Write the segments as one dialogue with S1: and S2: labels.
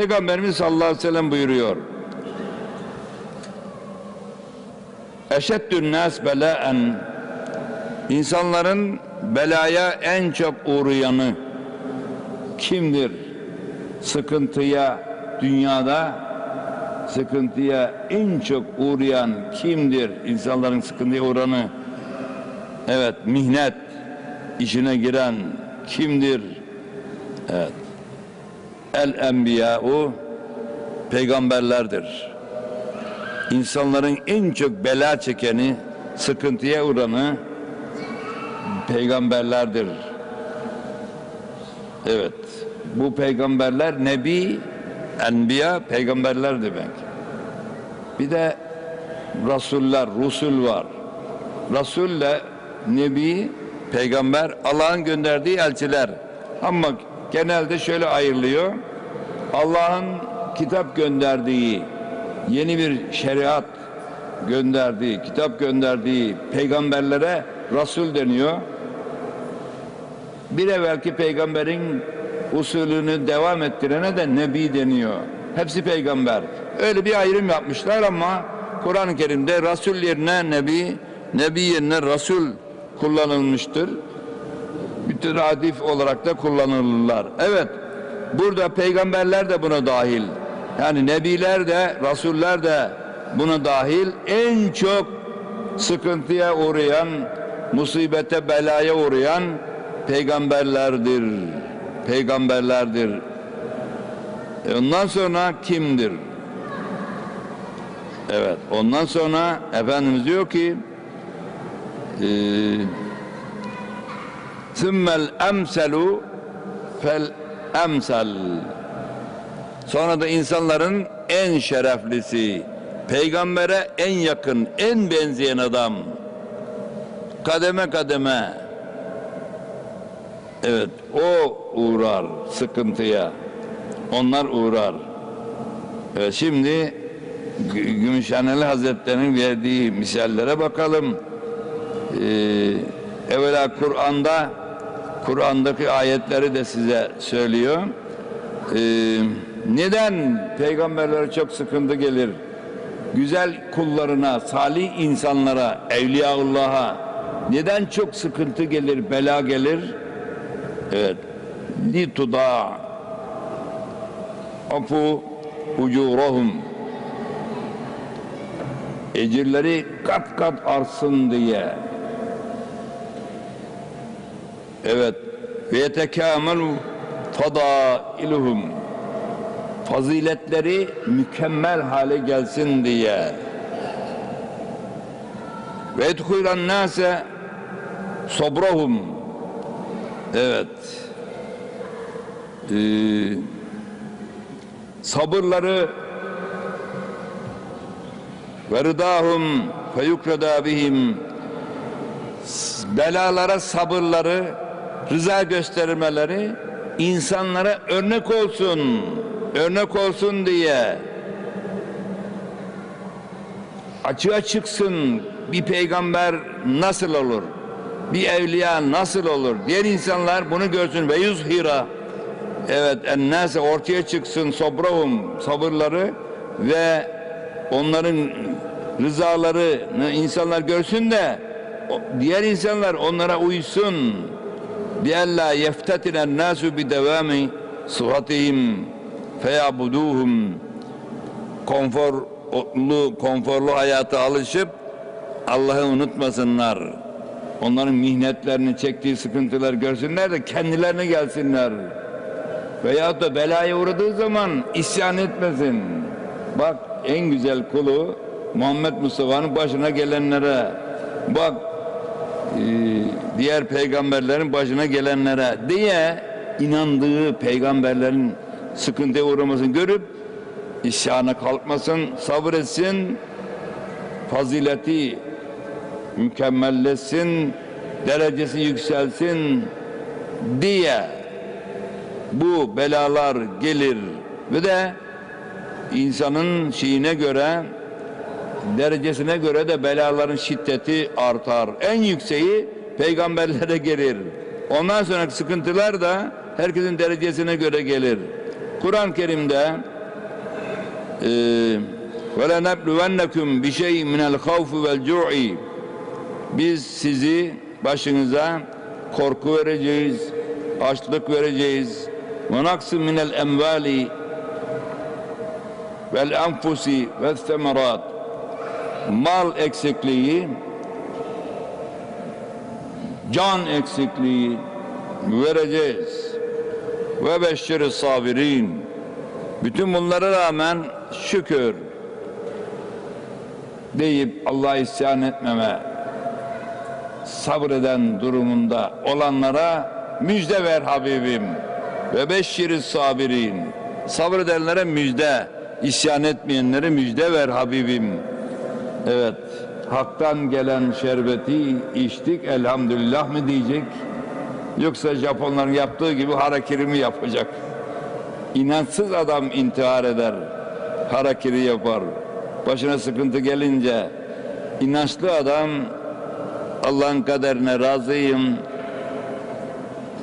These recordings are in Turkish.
S1: Peygamberimiz sallallahu aleyhi ve sellem buyuruyor. Eşeddün nas belaen İnsanların belaya en çok uğrayanı kimdir? Sıkıntıya dünyada sıkıntıya en çok uğrayan kimdir? İnsanların sıkıntıya uğranı Evet, mihnet işine giren kimdir? Evet. El enbiya'u peygamberlerdir. İnsanların en çok bela çekeni, sıkıntıya uğranı peygamberlerdir. Evet. Bu peygamberler nebi, enbiya peygamberler demek. Bir de rasuller, rusul var. Rasulle nebi, peygamber Allah'ın gönderdiği elçiler. Ama genelde şöyle ayrılıyor. Allah'ın kitap gönderdiği yeni bir şeriat gönderdiği, kitap gönderdiği peygamberlere Rasul deniyor. Bir evvelki peygamberin usulünü devam ettirene de Nebi deniyor. Hepsi peygamber. Öyle bir ayrım yapmışlar ama Kur'an-ı Kerim'de Rasul yerine Nebi, Nebi yerine Rasul kullanılmıştır. Bütün adif olarak da kullanılırlar. Evet, burada peygamberler de buna dahil. Yani nebiler de, rasuller de buna dahil. En çok sıkıntıya uğrayan, musibete, belaya uğrayan peygamberlerdir. Peygamberlerdir. E ondan sonra kimdir? Evet, ondan sonra Efendimiz diyor ki e, Sümmel emselu fel emsel Sonra da insanların en şereflisi, peygambere en yakın, en benzeyen adam. Kademe kademe. Evet, o uğrar sıkıntıya. Onlar uğrar. Evet, şimdi Gü- Gümüşhaneli Hazretleri'nin verdiği misallere bakalım. Ee, evvela Kur'an'da Kur'an'daki ayetleri de size söylüyor. Ee, neden peygamberlere çok sıkıntı gelir? Güzel kullarına, salih insanlara, evliyaullah'a neden çok sıkıntı gelir, bela gelir? Evet. Lituda afu ucurahum ecirleri kat kat artsın diye. Evet. Ve yetekâmelu fadailuhum faziletleri mükemmel hale gelsin diye. Ve edhulan nase sobrahum Evet. Ee, sabırları ve rıdahum fe yukreda bihim belalara sabırları rıza göstermeleri insanlara örnek olsun örnek olsun diye. Açığa çıksın bir peygamber nasıl olur bir evliya nasıl olur diğer insanlar bunu görsün. Ve yüzhira evet ennase ortaya çıksın sobrahum sabırları ve onların rızalarını insanlar görsün de diğer insanlar onlara uysun yeftetinen nasu bi devami sıhhatihim feyabuduhum konforlu konforlu hayata alışıp Allah'ı unutmasınlar. Onların mihnetlerini çektiği sıkıntılar görsünler de kendilerine gelsinler. Veyahut da belaya uğradığı zaman isyan etmesin. Bak en güzel kulu Muhammed Mustafa'nın başına gelenlere bak diğer peygamberlerin başına gelenlere diye inandığı peygamberlerin sıkıntıya uğramasını görüp isyana kalkmasın, sabretsin, fazileti mükemmelleşsin, derecesi yükselsin diye bu belalar gelir. Ve de insanın şeyine göre derecesine göre de belaların şiddeti artar. En yükseği peygamberlere gelir. Ondan sonraki sıkıntılar da herkesin derecesine göre gelir. Kur'an-ı Kerim'de ve lenebluvennekum bi şey'in minel havfi vel cu'i biz sizi başınıza korku vereceğiz, açlık vereceğiz. Ve naksı minel emvali vel enfusi ve semerat mal eksikliği can eksikliği vereceğiz. Ve beşşiri sabirin. Bütün bunlara rağmen şükür deyip Allah'a isyan etmeme sabreden durumunda olanlara müjde ver Habibim. Ve beşşiri sabirin. Sabredenlere müjde isyan etmeyenlere müjde ver Habibim evet haktan gelen şerbeti içtik elhamdülillah mı diyecek yoksa Japonların yaptığı gibi harakiri mi yapacak İnançsız adam intihar eder harakiri yapar başına sıkıntı gelince inançlı adam Allah'ın kaderine razıyım.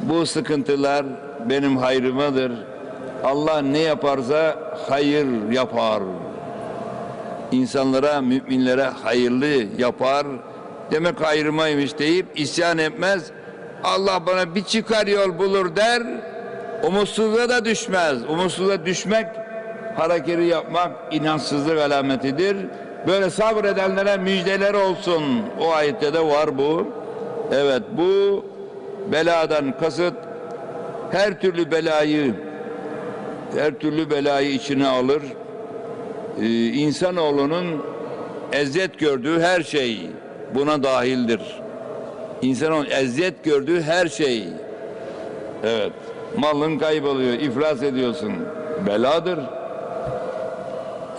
S1: Bu sıkıntılar benim hayrımadır. Allah ne yaparsa hayır yapar. İnsanlara, müminlere hayırlı yapar. Demek hayrımaymış deyip isyan etmez. Allah bana bir çıkar yol bulur der. Umutsuzluğa da düşmez. Umutsuzluğa düşmek, hareketi yapmak inançsızlık alametidir. Böyle sabredenlere müjdeler olsun. O ayette de var bu. Evet bu beladan kasıt her türlü belayı her türlü belayı içine alır. Ee, insanoğlunun eziyet gördüğü her şey buna dahildir. İnsanoğlunun eziyet gördüğü her şey. Evet. Malın kayboluyor, iflas ediyorsun. Beladır.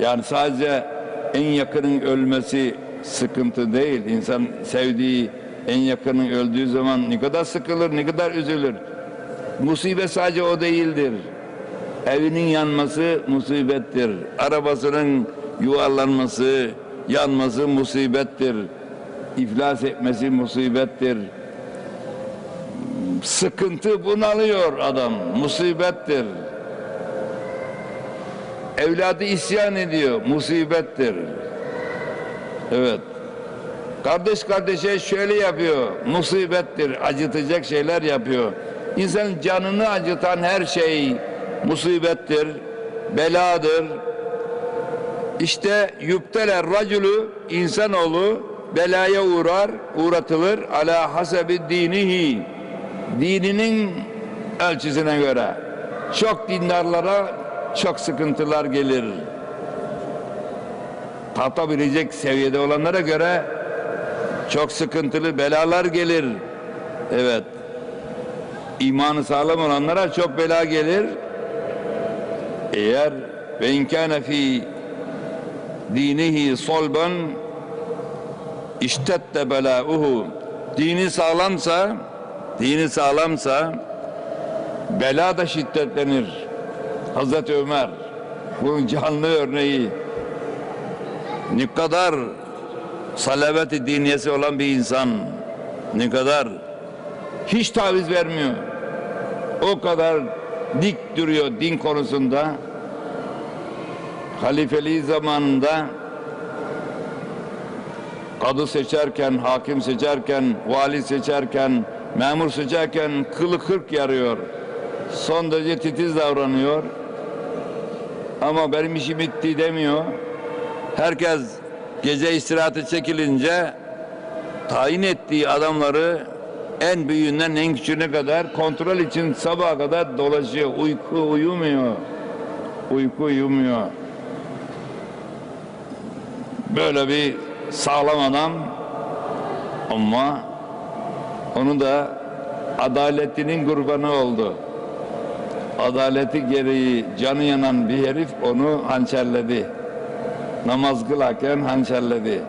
S1: Yani sadece en yakının ölmesi sıkıntı değil. İnsan sevdiği en yakının öldüğü zaman ne kadar sıkılır, ne kadar üzülür. Musibet sadece o değildir. Evinin yanması musibettir. Arabasının yuvarlanması, yanması musibettir. İflas etmesi musibettir. Sıkıntı bunalıyor adam, musibettir. Evladı isyan ediyor, musibettir. Evet. Kardeş kardeşe şöyle yapıyor, musibettir, acıtacak şeyler yapıyor. İnsanın canını acıtan her şey musibettir, beladır. İşte yüpteler racülü, insanoğlu belaya uğrar, uğratılır ala hasebi dinihi, dininin ölçüsüne göre. Çok dindarlara çok sıkıntılar gelir. Tartabilecek seviyede olanlara göre çok sıkıntılı belalar gelir. Evet. İmanı sağlam olanlara çok bela gelir. Eğer ve inkâne fi dinihi solban iştette belâuhu dini sağlamsa dini sağlamsa bela da şiddetlenir. Hazreti Ömer bunun canlı örneği ne kadar salabeti diniyesi olan bir insan ne kadar hiç taviz vermiyor o kadar dik duruyor din konusunda halifeliği zamanında kadı seçerken, hakim seçerken, vali seçerken, memur seçerken kılı kırk yarıyor. Son derece titiz davranıyor. Ama benim işim bitti demiyor. Herkes gece istirahate çekilince tayin ettiği adamları en büyüğünden en küçüğüne kadar kontrol için sabaha kadar dolaşıyor. Uyku uyumuyor. Uyku uyumuyor. Böyle bir sağlam adam ama onu da adaletinin kurbanı oldu. Adaleti gereği canı yanan bir herif onu hançerledi. Namaz kılarken hançerledi.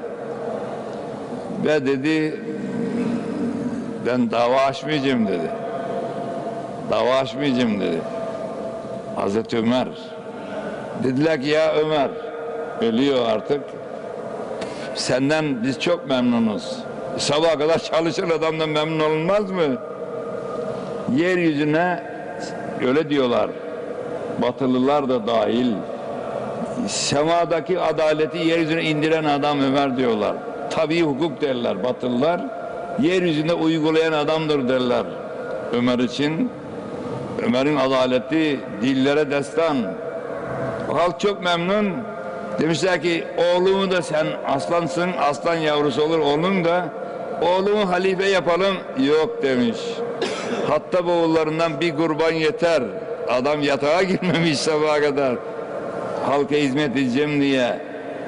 S1: Ve dedi ben dava açmayacağım dedi. Dava açmayacağım dedi. Hazreti Ömer. Dediler ki ya Ömer ölüyor artık. Senden biz çok memnunuz. Sabaha kadar çalışan adamdan memnun olunmaz mı? Yeryüzüne öyle diyorlar. Batılılar da dahil. semadaki adaleti yeryüzüne indiren adam Ömer diyorlar. Tabii hukuk derler Batılılar. Yeryüzünde uygulayan adamdır derler Ömer için. Ömer'in adaleti dillere destan. Halk çok memnun. Demişler ki oğlumu da sen aslansın, aslan yavrusu olur oğlum da oğlumu halife yapalım. Yok demiş. Hatta oğullarından bir kurban yeter. Adam yatağa girmemiş sabaha kadar. Halka hizmet edeceğim diye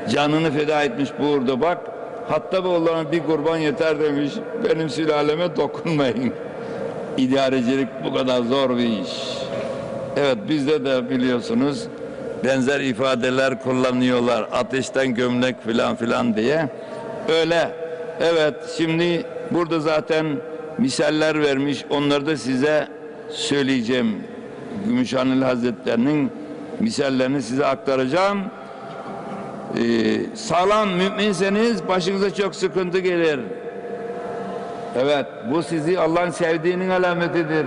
S1: canını feda etmiş burada bak. Hatta oğullarına bir kurban yeter demiş. Benim sülaleme dokunmayın. İdarecilik bu kadar zor bir iş. Evet bizde de biliyorsunuz benzer ifadeler kullanıyorlar. Ateşten gömlek filan filan diye. Öyle. Evet şimdi burada zaten misaller vermiş. Onları da size söyleyeceğim. Gümüşhaneli Hazretlerinin misallerini size aktaracağım. Ee, sağlam müminseniz başınıza çok sıkıntı gelir. Evet, bu sizi Allah'ın sevdiğinin alametidir.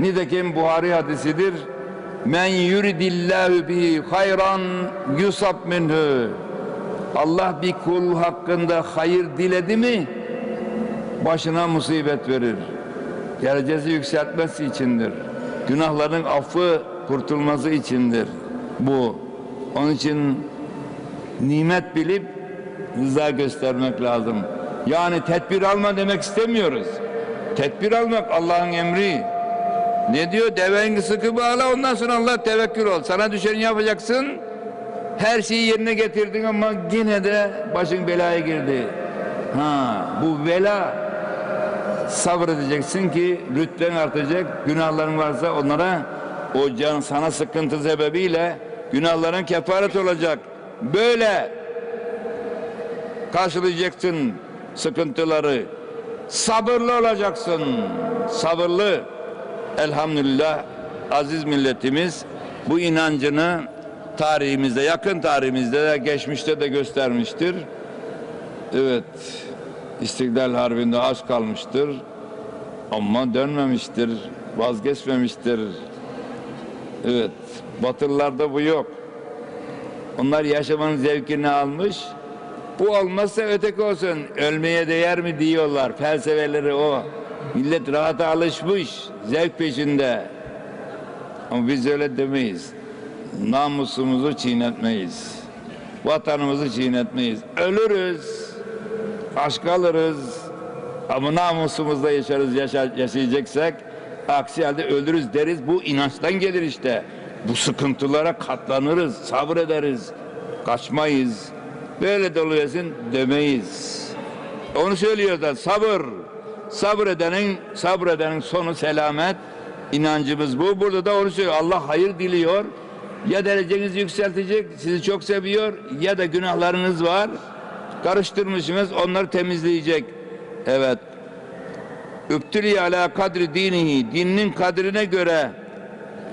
S1: Nitekim Buhari hadisidir. Men yuridillahu bihi hayran yusab minhu. Allah bir kul hakkında hayır diledi mi başına musibet verir. Derecesi yükseltmesi içindir. Günahların affı kurtulması içindir bu. Onun için nimet bilip rıza göstermek lazım. Yani tedbir alma demek istemiyoruz. Tedbir almak Allah'ın emri. Ne diyor? Deveni sıkı bağla ondan sonra Allah tevekkül ol. Sana düşeni yapacaksın. Her şeyi yerine getirdin ama yine de başın belaya girdi. Ha, bu bela sabredeceksin ki rütben artacak. Günahların varsa onlara o can sana sıkıntı sebebiyle günahların kefaret olacak. Böyle karşılayacaksın sıkıntıları. Sabırlı olacaksın. Sabırlı. Elhamdülillah aziz milletimiz bu inancını tarihimizde, yakın tarihimizde de geçmişte de göstermiştir. Evet. İstiklal Harbi'nde az kalmıştır. Ama dönmemiştir. Vazgeçmemiştir. Evet. Batılılarda bu yok. Onlar yaşamanın zevkini almış. Bu olmazsa öteki olsun. Ölmeye değer mi diyorlar. Felsefeleri o. Millet rahata alışmış. Zevk peşinde. Ama biz öyle demeyiz. Namusumuzu çiğnetmeyiz. Vatanımızı çiğnetmeyiz. Ölürüz. Aşk alırız. Ama namusumuzda yaşarız yaşa, yaşayacaksak aksi halde ölürüz deriz. Bu inançtan gelir işte. Bu sıkıntılara katlanırız, sabrederiz, kaçmayız. Böyle doluyorsun demeyiz. Onu söylüyor da sabır. Sabredenin sabredenin sonu selamet. İnancımız bu. Burada da onu söylüyor. Allah hayır diliyor. Ya derecenizi yükseltecek, sizi çok seviyor ya da günahlarınız var. Karıştırmışsınız, onları temizleyecek. Evet. Übtüli ala kadri dinihi. Dininin kadrine göre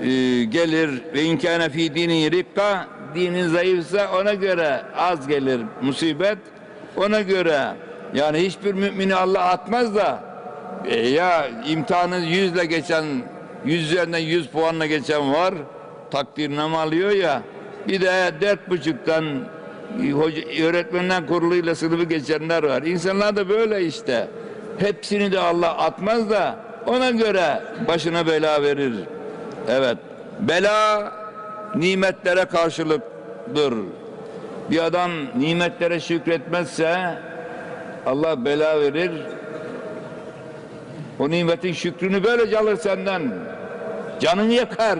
S1: e, gelir ve inkâne fi dini rikka dinin zayıfsa ona göre az gelir musibet ona göre yani hiçbir mümini Allah atmaz da e, ya imtihanı yüzle geçen yüz üzerinden yüz puanla geçen var takdirname alıyor ya bir de dört buçuktan e, hoca, öğretmenler kuruluyla sınıfı geçenler var. İnsanlar da böyle işte. Hepsini de Allah atmaz da ona göre başına bela verir. Evet. Bela nimetlere karşılıktır. Bir adam nimetlere şükretmezse Allah bela verir. O nimetin şükrünü böylece alır senden. Canını yakar.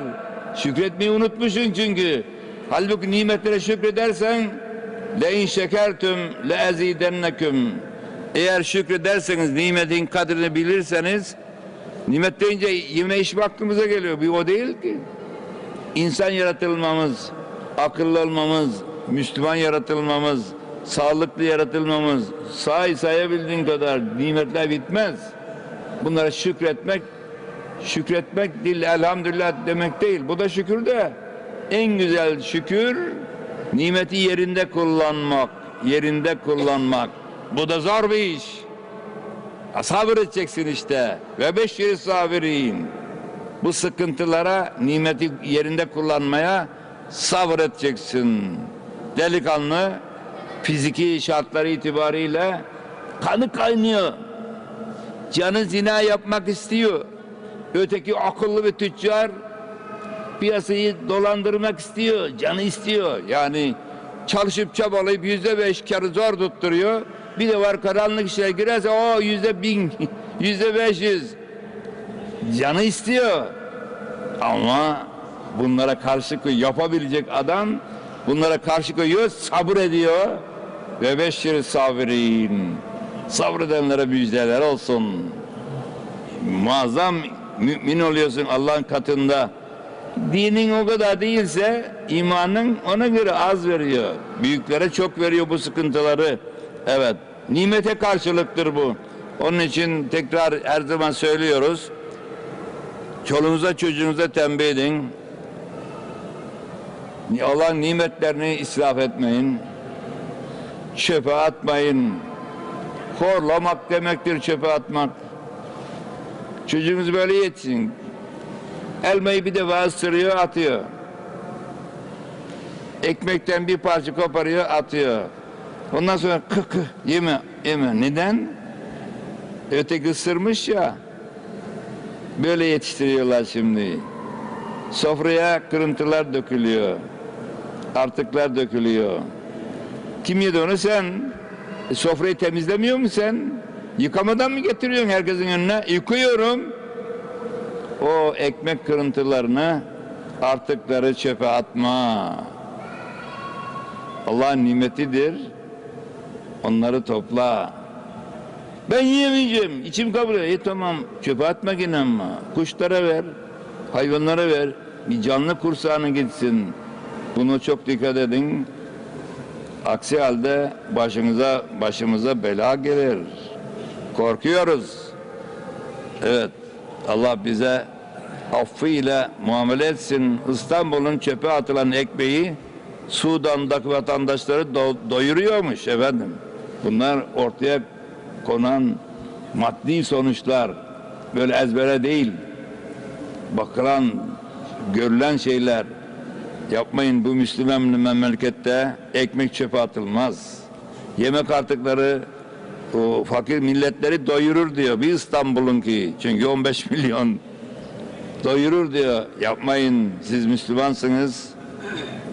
S1: Şükretmeyi unutmuşsun çünkü. Halbuki nimetlere şükredersen le in şekertüm le ezidenneküm. Eğer şükrederseniz nimetin kadrini bilirseniz Nimet deyince yeme içme aklımıza geliyor. Bir o değil ki. İnsan yaratılmamız, akıllı olmamız, Müslüman yaratılmamız, sağlıklı yaratılmamız, say sayabildiğin kadar nimetler bitmez. Bunlara şükretmek, şükretmek dil elhamdülillah demek değil. Bu da şükür de en güzel şükür nimeti yerinde kullanmak, yerinde kullanmak. Bu da zor bir iş. Ya Sabır edeceksin işte. Ve beşşiri sabirin. Bu sıkıntılara nimeti yerinde kullanmaya sabredeceksin. Delikanlı fiziki şartları itibariyle kanı kaynıyor. Canı zina yapmak istiyor. Öteki akıllı ve tüccar piyasayı dolandırmak istiyor. Canı istiyor. Yani çalışıp çabalayıp yüzde beş karı zor tutturuyor. Bir de var karanlık işe girerse o yüzde bin, yüzde beş yüz. Canı istiyor. Ama bunlara karşı yapabilecek adam bunlara karşı koyuyor, sabır ediyor. Ve beşir sabirin. Sabredenlere müjdeler olsun. Muazzam mümin oluyorsun Allah'ın katında. Dinin o kadar değilse imanın ona göre az veriyor. Büyüklere çok veriyor bu sıkıntıları. Evet. Nimete karşılıktır bu. Onun için tekrar her zaman söylüyoruz. Çoluğunuza çocuğunuza tembih edin. Allah'ın nimetlerini israf etmeyin. Çöpe atmayın. Horlamak demektir çöpe atmak. Çocuğunuz böyle yetsin. Elmayı bir defa ısırıyor atıyor. Ekmekten bir parça koparıyor atıyor. Ondan sonra kı kı yeme yeme. Neden? Öteki ısırmış ya. Böyle yetiştiriyorlar şimdi. Sofraya kırıntılar dökülüyor. Artıklar dökülüyor. Kim yedi onu sen? E, sofrayı temizlemiyor musun sen? Yıkamadan mı getiriyorsun herkesin önüne? Yıkıyorum. O ekmek kırıntılarını artıkları çöpe atma. Allah'ın nimetidir. Onları topla. Ben yiyemeyeceğim. İçim kabul ediyor. E tamam çöpe atma yine ama. Kuşlara ver. Hayvanlara ver. Bir canlı kursağına gitsin. Bunu çok dikkat edin. Aksi halde başınıza başımıza bela gelir. Korkuyoruz. Evet. Allah bize affıyla muamele etsin. İstanbul'un çöpe atılan ekmeği Sudan'daki vatandaşları do- doyuruyormuş efendim. Bunlar ortaya konan maddi sonuçlar. Böyle ezbere değil. Bakılan, görülen şeyler. Yapmayın bu Müslüman memlekette ekmek çöpe atılmaz. Yemek artıkları o fakir milletleri doyurur diyor. Bir İstanbul'unki. Çünkü 15 milyon doyurur diyor. Yapmayın siz Müslümansınız.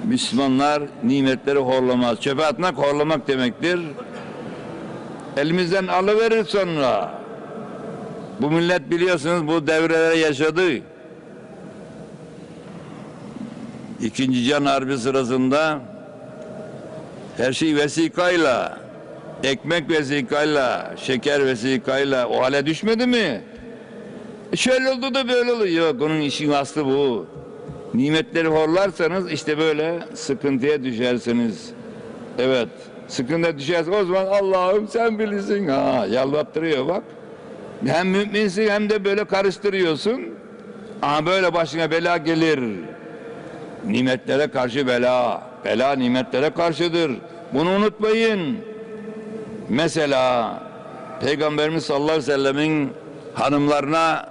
S1: Müslümanlar nimetleri horlamaz. Çöpe atmak horlamak demektir. Elimizden alıverir sonra. Bu millet biliyorsunuz bu devrelere yaşadı. İkinci Can Harbi sırasında her şey vesikayla, ekmek vesikayla, şeker vesikayla o hale düşmedi mi? E şöyle oldu da böyle oldu. Yok onun işin aslı bu. Nimetleri horlarsanız işte böyle sıkıntıya düşersiniz. Evet. Sıkıntıya düşersiniz. O zaman Allah'ım sen bilirsin. Ha, yalvattırıyor bak. Hem müminsin hem de böyle karıştırıyorsun. Ama böyle başına bela gelir. Nimetlere karşı bela. Bela nimetlere karşıdır. Bunu unutmayın. Mesela Peygamberimiz sallallahu aleyhi ve sellemin hanımlarına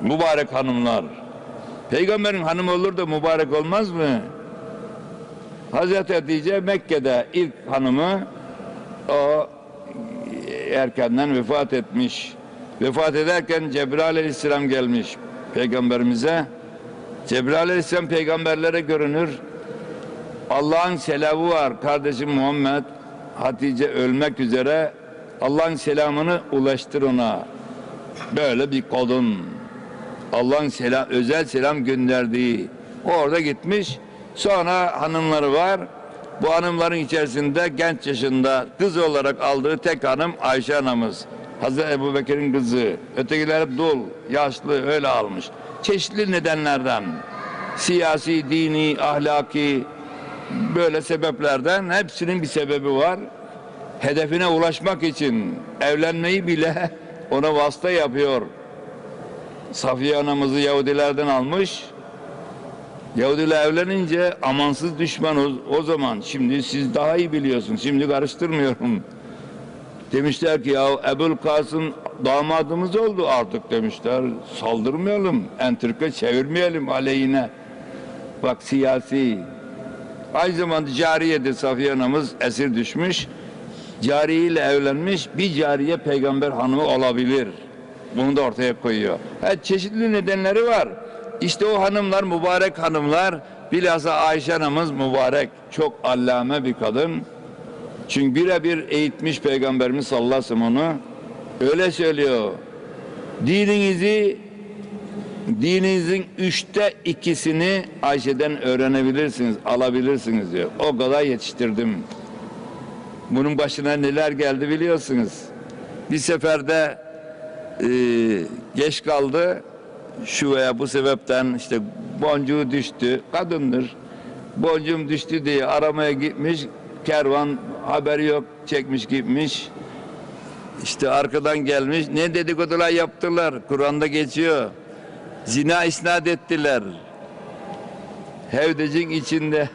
S1: mübarek hanımlar. Peygamberin hanımı olur da mübarek olmaz mı? Hazreti Hatice Mekke'de ilk hanımı o erkenden vefat etmiş. Vefat ederken Cebrail aleyhisselam gelmiş peygamberimize. Cebrail aleyhisselam peygamberlere görünür. Allah'ın selamı var kardeşim Muhammed. Hatice ölmek üzere Allah'ın selamını ulaştır ona. Böyle bir kodun. Allah'ın selam, özel selam gönderdiği. O orada gitmiş. Sonra hanımları var. Bu hanımların içerisinde genç yaşında kız olarak aldığı tek hanım Ayşe anamız. Hazreti Ebu Bekir'in kızı. Ötekiler hep dul, yaşlı öyle almış. Çeşitli nedenlerden. Siyasi, dini, ahlaki böyle sebeplerden hepsinin bir sebebi var. Hedefine ulaşmak için evlenmeyi bile ona vasıta yapıyor. Safiye anamızı Yahudilerden almış. Yahudiyle evlenince amansız düşman o, o zaman. Şimdi siz daha iyi biliyorsunuz. Şimdi karıştırmıyorum. Demişler ki ya Ebul Kasım damadımız oldu artık demişler. Saldırmayalım, entrika çevirmeyelim aleyhine. Bak siyasi, Aynı zamanda cariyedir Safiye anamız esir düşmüş. Cariyle evlenmiş bir cariye peygamber hanımı olabilir. Bunu da ortaya koyuyor. Ha, çeşitli nedenleri var. İşte o hanımlar mübarek hanımlar. Bilhassa Ayşe anamız mübarek. Çok allame bir kadın. Çünkü birebir eğitmiş Peygamberimiz sallallahu aleyhi ve sellem onu. Öyle söylüyor. Dininizi dininizin üçte ikisini Ayşe'den öğrenebilirsiniz, alabilirsiniz diyor. O kadar yetiştirdim. Bunun başına neler geldi biliyorsunuz. Bir seferde e, geç kaldı. Şu veya bu sebepten işte boncuğu düştü. Kadındır. Boncuğum düştü diye aramaya gitmiş. Kervan haberi yok çekmiş gitmiş. İşte arkadan gelmiş. Ne dedikodular yaptılar. Kur'an'da geçiyor. Zina isnat ettiler. Hevdecin içinde.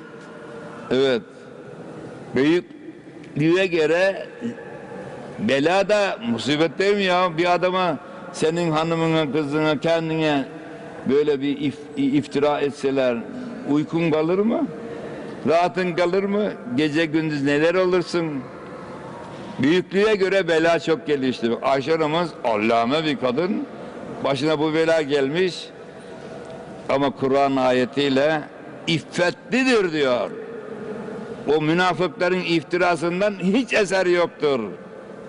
S1: Evet. Büyüklüğe göre bela da musibet değil mi ya? Bir adama senin hanımına, kızına, kendine böyle bir if- iftira etseler uykun kalır mı? Rahatın kalır mı? Gece gündüz neler olursun? Büyüklüğe göre bela çok geliyor işte. Ayşe anamız allame bir kadın. Başına bu bela gelmiş. Ama Kur'an ayetiyle iffetlidir diyor. O münafıkların iftirasından hiç eser yoktur.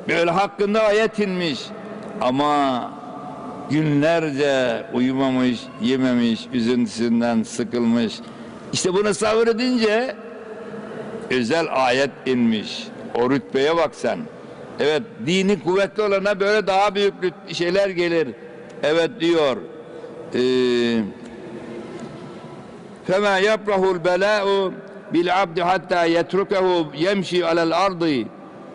S1: Böyle hakkında ayet inmiş. Ama günlerce uyumamış, yememiş, üzüntüsünden sıkılmış. İşte bunu sabredince özel ayet inmiş. O rütbeye bak sen. Evet dini kuvvetli olana böyle daha büyük şeyler gelir. Evet diyor. Ee, Fema yaprahul bela'u bil abdi hatta yetrukehu yemşi alel ardi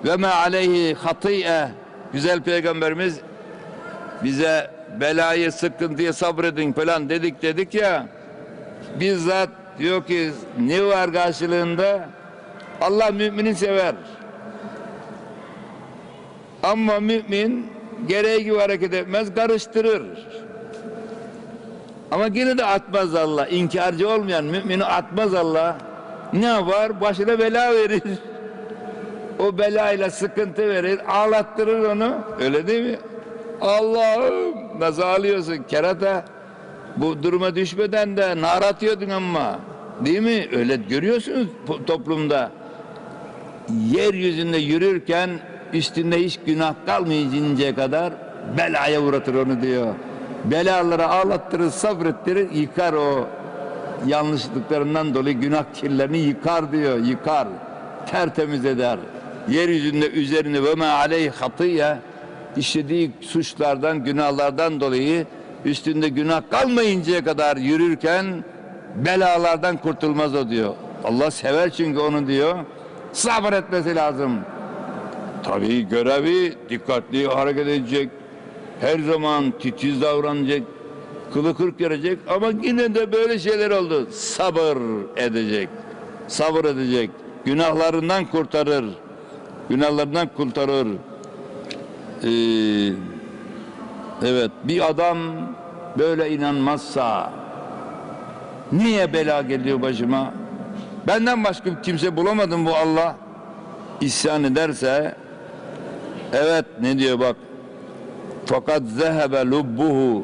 S1: ve ma aleyhi hati'e. Güzel peygamberimiz bize belayı sıkıntıyı sabredin falan dedik dedik ya bizzat diyor ki ne var karşılığında Allah mümini sever ama mümin gereği gibi hareket etmez karıştırır ama yine de atmaz Allah. İnkarcı olmayan mümini atmaz Allah. Ne yapar? Başına bela verir. O belayla sıkıntı verir. Ağlattırır onu. Öyle değil mi? Allah'ım nasıl ağlıyorsun? Kerata bu duruma düşmeden de nar atıyordun ama. Değil mi? Öyle görüyorsunuz toplumda. Yeryüzünde yürürken üstünde hiç günah kalmayıncaya kadar belaya uğratır onu diyor. Belalara ağlattırır, sabrettirir, yıkar o yanlışlıklarından dolayı günah kirlerini yıkar diyor, yıkar, tertemiz eder. Yeryüzünde üzerine ve me aleyh hatiye işlediği suçlardan, günahlardan dolayı üstünde günah kalmayıncaya kadar yürürken belalardan kurtulmaz o diyor. Allah sever çünkü onu diyor. Sabretmesi lazım. Tabii görevi dikkatli hareket edecek. Her zaman titiz davranacak. Kılı kırk gelecek ama yine de böyle şeyler oldu. Sabır edecek. Sabır edecek. Günahlarından kurtarır. Günahlarından kurtarır. Ee, evet bir adam böyle inanmazsa niye bela geliyor başıma? Benden başka kimse bulamadım bu Allah. İsyan ederse evet ne diyor bak fakat zehebe lubbuhu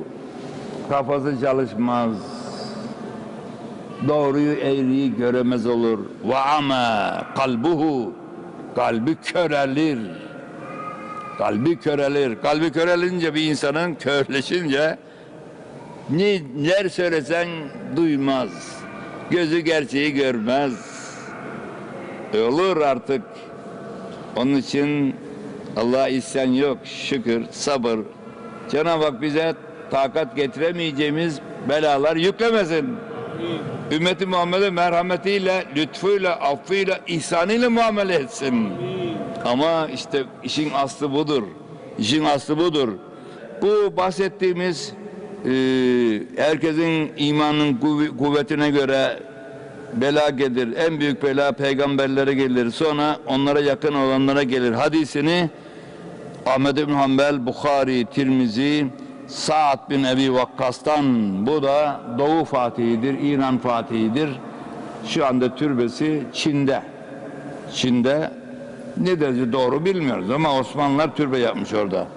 S1: kafası çalışmaz. Doğruyu eğriyi göremez olur. Ve ama kalbuhu kalbi körelir. Kalbi körelir. Kalbi körelince bir insanın körleşince ne, neler söylesen duymaz. Gözü gerçeği görmez. E olur artık. Onun için Allah isyan yok. Şükür, sabır. Cenab-ı Hak bize takat getiremeyeceğimiz belalar yüklemesin. Ümmeti Muhammed'e merhametiyle, lütfuyla, affıyla, ihsanıyla muamele etsin. Ama işte işin aslı budur. İşin aslı budur. Bu bahsettiğimiz e, herkesin imanın kuvve- kuvvetine göre bela gelir. En büyük bela peygamberlere gelir. Sonra onlara yakın olanlara gelir. Hadisini Ahmed bin Hanbel, Bukhari, Tirmizi, Sa'd bin Ebi Vakkas'tan bu da Doğu Fatihidir, İran Fatihidir. Şu anda türbesi Çin'de. Çin'de ne derece doğru bilmiyoruz ama Osmanlılar türbe yapmış orada.